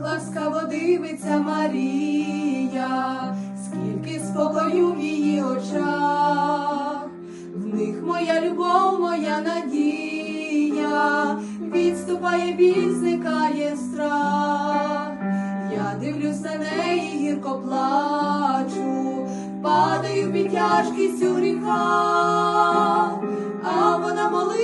ласкаво дивиться Марія, скільки спокою в її очах, в них моя любов, моя надія, відступає біль, зникає страх. Я дивлюсь на неї, гірко плачу, падаю під тяжкістю гріха, а вона молит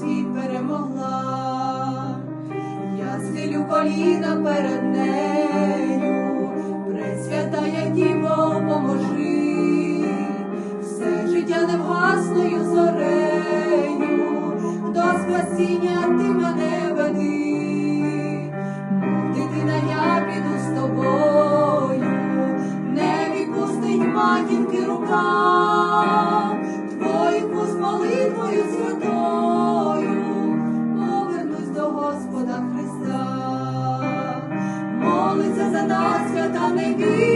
світ перемогла. Я схилю коліна перед нею, пресвятая діво, поможи, все життя невгасною зорею, до спасіння ти мене Господа Христа, молиться за нас, свята невіста,